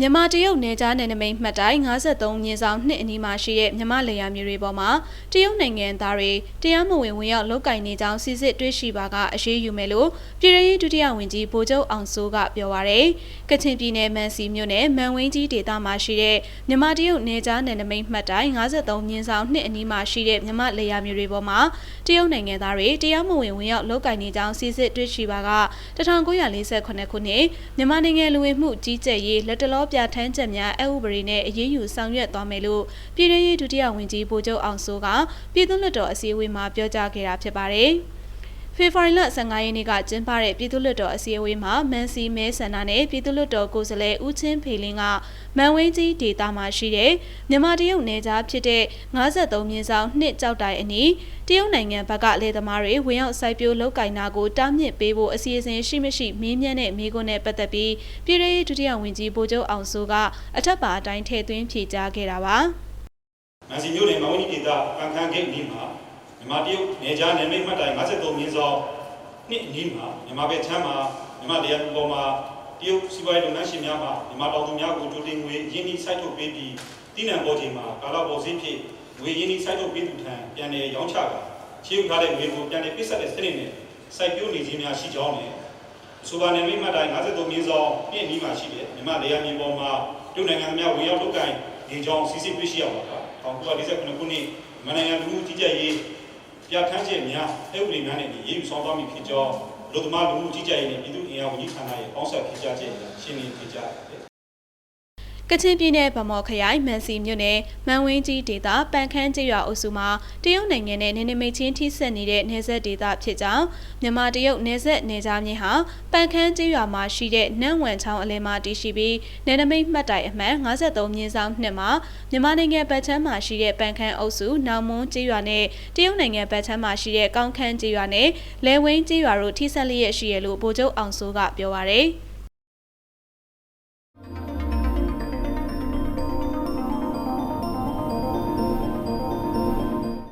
မြန်မာတရုတ်နယ်ကြားနယ်နိမိတ်မှတ်တိုင်53ညင်ဆောင်နှစ်အနီးမှာရှိတဲ့မြမလေယာမျိုးတွေပေါ်မှာတရုတ်နိုင်ငံသားတွေတရားမဝင်ဝင်ရောက်လုကင်နေကြောင်းစစ်စစ်တွေ့ရှိပါကအရေးယူမယ်လို့ပြည်ထောင်စုဒုတိယဝန်ကြီးဗိုလ်ချုပ်အောင်စိုးကပြောပါရယ်ကချင်ပြည်နယ်မန်စီမြို့နယ်မန်ဝင်းကြီးဒေသမှာရှိတဲ့မြန်မာတရုတ်နယ်ကြားနယ်နိမိတ်မှတ်တိုင်53ညင်ဆောင်နှစ်အနီးမှာရှိတဲ့မြမလေယာမျိုးတွေပေါ်မှာတရုတ်နိုင်ငံသားတွေတရားမဝင်ဝင်ရောက်လုကင်နေကြောင်းစစ်စစ်တွေ့ရှိပါက1948ခုနှစ်မြန်မာနိုင်ငံလူဝင်မှုကြီးကြပ်ရေးလက်တလောပြဋ္ဌာန်းချက်များအဥပဒေနဲ့အရေးယူဆောင်ရွက်သွားမယ်လို့ပြည်ထောင်ရေးဒုတိယဝန်ကြီးဗိုလ်ချုပ်အောင်စိုးကပြည်သူ့လွှတ်တော်အစည်းအဝေးမှာပြောကြားခဲ့တာဖြစ်ပါတယ်။ ဖေဖော်ဝါရီလ15ရက်နေ့ကကျင်းပတဲ့ပြည်သူ့လွှတ်တော်အစည်းအဝေးမှာမန်စီမဲဆန္ဒနဲ့ပြည်သူ့လွှတ်တော်ကိုယ်စားလှယ်ဦးချင်းဖေလင်းကမန်ဝင်းကြီးဒေတာမှာရှိတဲ့မြန်မာတရုတ်နယ်ကြားဖြစ်တဲ့53မြင်းဆောင်နှစ်ကြောက်တိုင်အနီးတရုတ်နိုင်ငံဘက်ကလေသမားတွေဝင်ရောက်စိုက်ပျိုးလုပ်ကင်နာကိုတားမြစ်ပေးဖို့အစီအစဉ်ရှိမရှိမေးမြန်းတဲ့မေးခွန်းနဲ့ပတ်သက်ပြီးပြည်ထောင်ရေးဒုတိယဝန်ကြီးဗိုလ်ချုပ်အောင်စိုးကအထက်ပါအတိုင်းထည့်သွင်းဖြေကြားခဲ့တာပါမန်စီမျိုးနယ်မဝင်းကြီးဒေသပန်ခန်းဂိတ်နီးမှာ မြန်မာတရုတ်နေကြားနယ်မိတ်မှတ်တိုင်53မြင်းဆောင်နှစ်အနီးမှာမြန်မာဘက်ချမ်းမှာမြန်မာတရားလူပေါ်မှာတရုတ်စီးပွားရေးလုပ်ငန်းရှင်များမှာမြန်မာတောင်သူများကိုကြိုတင်ငွေရင်းနှီးစိုက်ထုတ်ပေးပြီးတည်နံပေါ်ချိန်မှာကာလပေါ်စည်းဖြစ်ငွေရင်းနှီးစိုက်ထုတ်ပေးသူထံပြန်လည်ရောင်းချတာချေယူထားတဲ့ငွေကိုပြန်လည်ပစ်ဆက်တဲ့စနစ်နဲ့စိုက်ပျိုးနေခြင်းများရှိကြောင်းနဲ့အဆိုပါနယ်မိတ်မှတ်တိုင်53မြင်းဆောင်နှစ်အနီးမှာရှိတဲ့မြန်မာလေယာဉ်မြေပေါ်မှာတရုတ်နိုင်ငံများဝင်ရောက်လုပ်ကိုင်နေကြောင်းစီစစ်တွေ့ရှိရပါက1949ခုနှစ်မန္တနိုင်ငံလူမှုကြီးကြပ်ရေး ပြဋ္ဌာန်းချက်များအဥပဒေများနဲ့ရေးယူဆောင်သွားမည်ဖြစ်ကြောင်းလူသမားလူမှုကြီးကြပ်ရေးနဲ့ပြည်သူ့အင်အားဝန်ကြီးဌာနရဲ့ပေါင်းစပ်ဖြေကြားချက်အရရှင်းလင်းဖြေကြားပါတယ် ကချင်ပြည်နယ်ဗမော်ခရိုင်မန်စီမြို့နယ်မန်ဝင်းကြီးဒေသပန်ခန်းကျေးရွာအုပ်စုမှာတရုတ်နိုင်ငံနဲ့နေနေမိတ်ချင်းထိစပ်နေတဲ့နေဆက်ဒေသဖြစ်ကြောင်းမြန်မာတရုတ်နေဆက်နေကြားမြေဟာပန်ခန်းကျေးရွာမှာရှိတဲ့နန့်ဝမ်ချောင်းအလဲမှာတည်ရှိပြီးနေနေမိတ်မှတ်တိုင်အမှတ်53မြင်းဆောင်နှစ်မှာမြန်မာနိုင်ငံဗတ်ချမ်းမှာရှိတဲ့ပန်ခန်းအုပ်စုနောင်မွန်းကျေးရွာနဲ့တရုတ်နိုင်ငံဗတ်ချမ်းမှာရှိတဲ့ကောင်းခန်းကျေးရွာနဲ့လဲဝင်းကျေးရွာတို့ထိစပ်လျက်ရှိရလို့ဗိုလ်ချုပ်အောင်စိုးကပြောပါရယ်